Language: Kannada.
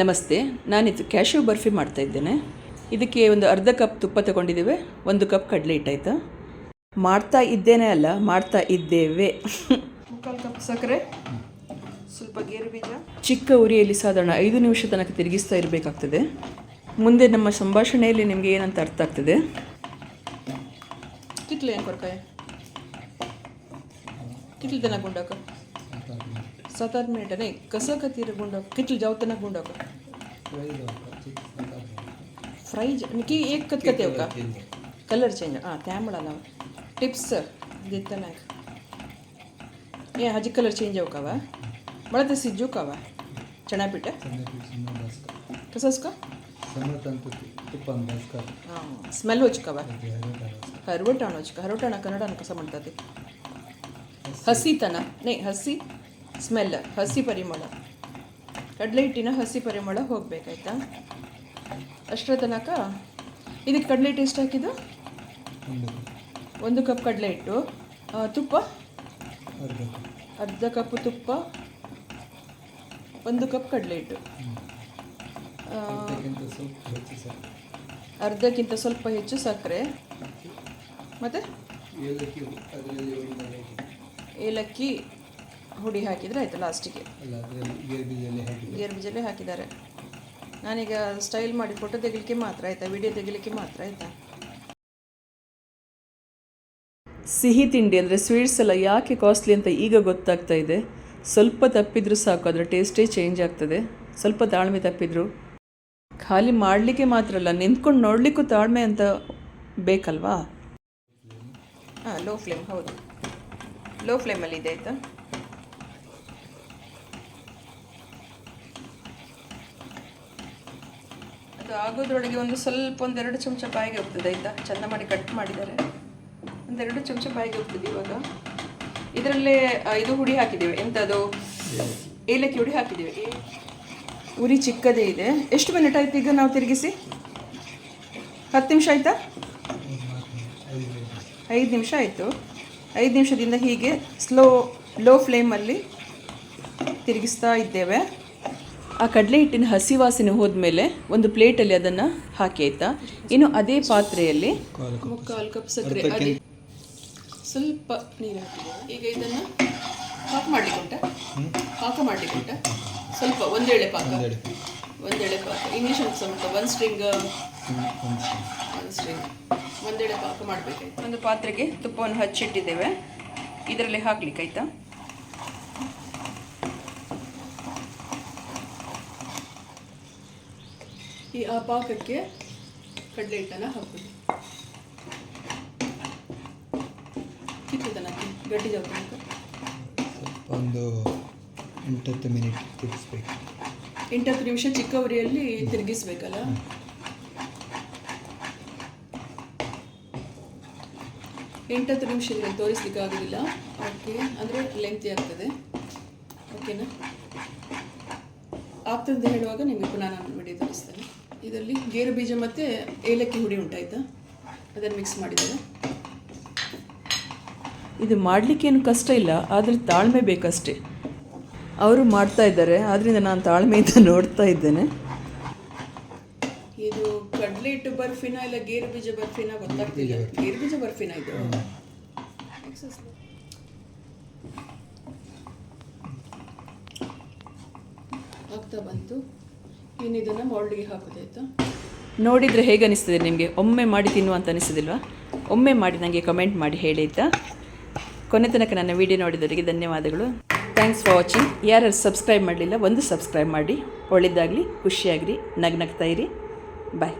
ನಮಸ್ತೆ ನಾನಿದು ಕ್ಯಾಶ್ಯೂ ಬರ್ಫಿ ಮಾಡ್ತಾ ಇದ್ದೇನೆ. ಇದಕ್ಕೆ ಒಂದು ಅರ್ಧ ಕಪ್ ತುಪ್ಪ ತಗೊಂಡಿದ್ದೇವೆ ಒಂದು ಕಪ್ ಕಡಲೆ ಹಿಟ್ಟಾಯಿತು? ಮಾಡ್ತಾ ಇದ್ದೇನೆ ಅಲ್ಲ ಮಾಡ್ತಾ ಇದ್ದೇವೆ. ಮುಕ್ಕಾಲು ಕಪ್ ಸಕ್ಕರೆ ಸ್ವಲ್ಪ ಗೇರು ಬೀಜ. ಚಿಕ್ಕ ಉರಿಯಲ್ಲಿ ಸಾಧಾರಣ ಐದು ನಿಮಿಷ ತನಕ ತಿರುಗಿಸ್ತಾ ಇರಬೇಕಾಗ್ತದೆ. ಮುಂದೆ ನಮ್ಮ ಸಂಭಾಷಣೆಯಲ್ಲಿ ನಿಮಗೆ ಏನಂತ ಅರ್ಥ ಆಗ್ತದೆ? ಕಿತ್ಲೆ ಏನು ಕೊಡ್ಕಾಯ ಕಿತ್ಲೆ ತನಕ ಗುಂಡಾಕ. ಸತ್ ಮಿನಿಟನೇ ಕಸಕತ್ತೀರ ಗುಂಡೋಗ ಕಿಚ್ಚು ಜವತನ ಗುಂಡಕ. ಫ್ರೈಜ್ ನಿಕಿ ಏಕ್ ಕತ್ಕತ್ತೇವಕ ಕಲರ್ ಚೇಂಜ್ ಹಾಂ ತ್ಯಾಮಳಲ್ಲ ಟಿಪ್ಸ್ ದಿತ್ತನ. ಏ ಹಜಿ ಕಲರ್ ಚೇಂಜ್ ಅವಕವ? ಬಳತೆ ಸಿಜ್ಜುಕವ ಚೆನ್ನಾಪಿಟ್ಟ ಕಸಸ್ಕ? ಹಾಂ ಸ್ಮೆಲ್ ಹೊಚ್ಕವ? ಹರ್ವಟಾಣ ಹೊಚ್ಕ, ಹರ್ವಟಾಣ ಕನ್ನಡ ಕಸ ಮಾಡ್ತತಿ. ಹಸಿತನ, ನೇ, ಹಸಿ? ಸ್ಮೆಲ್ ಹಸಿ ಪರಿಮಳ. ಕಡಲೆ ಹಿಟ್ಟಿನ ಹಸಿ ಪರಿಮಳ ಹೋಗಬೇಕಾಯ್ತಾ? ಅಷ್ಟರ ತನಕ ಇದಕ್ಕೆ ಕಡಲೆ ಹಿಟ್ಟು ಎಷ್ಟು ಹಾಕಿದ್ದು? ಒಂದು ಕಪ್ ಕಡಲೆ ಹಿಟ್ಟು. ತುಪ್ಪ? ಅರ್ಧ ಕಪ್ ತುಪ್ಪ. ಒಂದು ಕಪ್ ಕಡಲೆ ಹಿಟ್ಟು. ಅರ್ಧಕ್ಕಿಂತ ಸ್ವಲ್ಪ ಹೆಚ್ಚು ಸಕ್ಕರೆ. ಮತ್ತು? ಏಲಕ್ಕಿ. ಹುಡಿ ಹಾಕಿದರೆ ಆಯಿತು ಲಾಸ್ಟಿಗೆ. ಗೇರು ಬೀಜಲ್ಲೇ ಹಾಕಿದ್ದಾರೆ. ನಾನೀಗ ಸ್ಟೈಲ್ ಮಾಡಿ ಫೋಟೋ ತೆಗಿಲಿಕ್ಕೆ ಮಾತ್ರ ಆಯಿತಾ? ವಿಡಿಯೋ ತೆಗಿಲಿಕ್ಕೆ ಮಾತ್ರ ಆಯಿತಾ? ಸಿಹಿ ತಿಂಡಿ ಅಂದರೆ ಸ್ವೀಟ್ಸ್ ಎಲ್ಲ ಯಾಕೆ ಕಾಸ್ಟ್ಲಿ ಅಂತ ಈಗ ಗೊತ್ತಾಗ್ತಾ ಇದೆ. ಸ್ವಲ್ಪ ತಪ್ಪಿದ್ರೂ ಸಾಕು ಅದರ ಟೇಸ್ಟೇ ಚೇಂಜ್ ಆಗ್ತದೆ. ಸ್ವಲ್ಪ ತಾಳ್ಮೆ ತಪ್ಪಿದ್ರು. ಖಾಲಿ ಮಾಡಲಿಕ್ಕೆ ಮಾತ್ರ ಅಲ್ಲ ನಿಂತ್ಕೊಂಡು ನೋಡಲಿಕ್ಕೂ ತಾಳ್ಮೆ ಅಂತ ಬೇಕಲ್ವಾ? ಹಾಂ ಲೋ ಫ್ಲೇಮ್ ಹೌದು. ಲೋ ಫ್ಲೇಮಲ್ಲಿ ಇದೆ ಆಯಿತಾ? ಅದು ಆಗೋದ್ರೊಳಗೆ ಒಂದು ಸ್ವಲ್ಪ ಒಂದೆರಡು ಚಮಚ ಬಾಯಿಗೆ ಹೋಗ್ತದೆ, ಆಯಿತಾ? ಚೆಂದ ಮಾಡಿ ಕಟ್ ಮಾಡಿದ್ದಾರೆ. ಒಂದೆರಡು ಚಮಚ ಬಾಯಿಗೆ ಹೋಗ್ತದೆ ಇವಾಗ. ಇದರಲ್ಲೇ ಇದು ಹುಡಿ ಹಾಕಿದ್ದೇವೆ. ಎಂಥದ್ದು ಏಲಕ್ಕಿ ಹುಡಿ ಹಾಕಿದ್ದೇವೆ. ಉರಿ ಚಿಕ್ಕದೇ ಇದೆ. ಎಷ್ಟು ಮಿನಿಟ್ ಆಯ್ತು ಈಗ ನಾವು ತಿರುಗಿಸಿ? ಹತ್ತು ನಿಮಿಷ ಆಯಿತಾ? ಐದು ನಿಮಿಷ ಆಯಿತು. ಐದು ನಿಮಿಷದಿಂದ ಹೀಗೆ ಸ್ಲೋ ಲೋ ಫ್ಲೇಮಲ್ಲಿ ತಿರುಗಿಸ್ತಾ ಇದ್ದೇವೆ. ಆ ಕಡಲೆ ಹಿಟ್ಟಿನ ಹಸಿ ವಾಸನೆ ಹೋದ್ಮೇಲೆ ಒಂದು ಪ್ಲೇಟಲ್ಲಿ ಅದನ್ನು ಹಾಕಿ ಆಯ್ತಾ? ಇನ್ನು ಅದೇ ಪಾತ್ರೆಯಲ್ಲಿ ಮುಕ್ಕಾಲು ಕಪ್ ಸಕ್ಕರೆ. ಅದೇ ಸ್ವಲ್ಪ ನೀರು ಹಾಕಿದ್ದೇವೆ ಈಗ ಇದನ್ನು ಪಾಕ ಮಾಡಿಕೊಟ್ಟ ಉಂಟಾ? ಪಾಕ ಮಾಡಿಕೊಟ್ಟ ಉಂಟಾ? ಸ್ವಲ್ಪ ಒಂದೇಳೆ ಪಾಕ. ಒಂದೇಳೆ ಪಾಕ. ಇಂಗ್ಲೀಷ್ ಅಂತ ಸ್ವಲ್ಪ ಒನ್ ಸ್ಟ್ರಿಂಗ್ ಒಂದು ಸ್ಟ್ರಿಂಗ್ ಒಂದೆಡೆ ಪಾಕ ಮಾಡಬೇಕಾಯ್ತು ಒಂದು ಪಾತ್ರೆಗೆ ತುಪ್ಪವನ್ನು ಹಚ್ಚಿಟ್ಟಿದ್ದೇವೆ. ಇದರಲ್ಲಿ ಹಾಕ್ಲಿಕ್ಕೆ ಆಯ್ತಾ? ಈ ಆ ಪಾಕಕ್ಕೆ ಕಡಲೆ ಹಿಟ್ಟನ್ನು ಹಾಕೋದು ಕಿತ್ತದನ್ನ ತನಕ. ಒಂದು ಎಂಟತ್ತು ಮಿನಿಟ್ ತಿರ್ಗಿಸ್ಬೇಕು. ಎಂಟತ್ತು ನಿಮಿಷ ಚಿಕ್ಕ ಉರಿಯಲ್ಲಿ ತಿರುಗಿಸ್ಬೇಕಲ್ಲ? ಎಂಟತ್ತು ನಿಮಿಷದಲ್ಲಿ ತೋರಿಸ್ಲಿಕ್ಕೆ ಆಗೋದಿಲ್ಲ. ಓಕೆ ಅಂದರೆ ಲೆಂತಿ ಆಗ್ತದೆ. ಓಕೆನಾ ಆಗ್ತದೆ ಹೇಳುವಾಗ ನಿಮಗೆ ಪುನಃ ನಾನು ವಿಡಿಯೋ ತೋರಿಸ್ತೇನೆ. ಇದರಲ್ಲಿ ಗೇರು ಬೀಜ ಮತ್ತು ಏಲಕ್ಕಿ ಹುಡಿ ಉಂಟಾಯ್ತಾ? ಅದನ್ನು ಮಿಕ್ಸ್ ಮಾಡಿದ್ದೇವೆ. ಇದು ಮಾಡಲಿಕ್ಕೇನು ಕಷ್ಟ ಇಲ್ಲ ಆದರೆ ತಾಳ್ಮೆ ಬೇಕಷ್ಟೇ. ಅವರು ಮಾಡ್ತಾ ಇದ್ದಾರೆ ಆದ್ದರಿಂದ ನಾನು ತಾಳ್ಮೆಯಿಂದ ನೋಡ್ತಾ ಇದ್ದೇನೆ. ಇದು ಕಡಲೆ ಹಿಟ್ಟು ಬರ್ಫಿನ ಇಲ್ಲ ಗೇರು ಬೀಜ ಬರ್ಫಿನ ಗೊತ್ತಾಗ್ತಿಲ್ಲ. ಗೇರು ಬೀಜ ಬರ್ಫಿನ? ಇದು? ಆಗ್ತಾ ಬಂತು ಇನ್ನು ಇದನ್ನು ಮೌಲ್ಡಿಗೆ ಹಾಕೋದಾಯ್ತಾ ನೋಡಿದರೆ ಹೇಗೆ ಅನಿಸ್ತದೆ ನಿಮಗೆ? ಒಮ್ಮೆ ಮಾಡಿ ತಿನ್ನುವ ಅಂತ ಅನಿಸೋದಿಲ್ವಾ ಒಮ್ಮೆ ಮಾಡಿ ನನಗೆ ಕಮೆಂಟ್ ಮಾಡಿ ಹೇಳಿ, ಆಯಿತಾ? ಕೊನೆ ತನಕ ನನ್ನ ವಿಡಿಯೋ ನೋಡಿದವರಿಗೆ ಧನ್ಯವಾದಗಳು. ಥ್ಯಾಂಕ್ಸ್ ಫಾರ್ ವಾಚಿಂಗ್ ಯಾರು ಸಬ್ಸ್ಕ್ರೈಬ್ ಮಾಡಲಿಲ್ಲ, ಒಂದು ಸಬ್ಸ್ಕ್ರೈಬ್ ಮಾಡಿ. ಒಳ್ಳೆಯದಾಗಲಿ ಖುಷಿಯಾಗಿರಿ, ನಗ್ನಗ್ತಾ ಇರಿ. ಬಾಯ್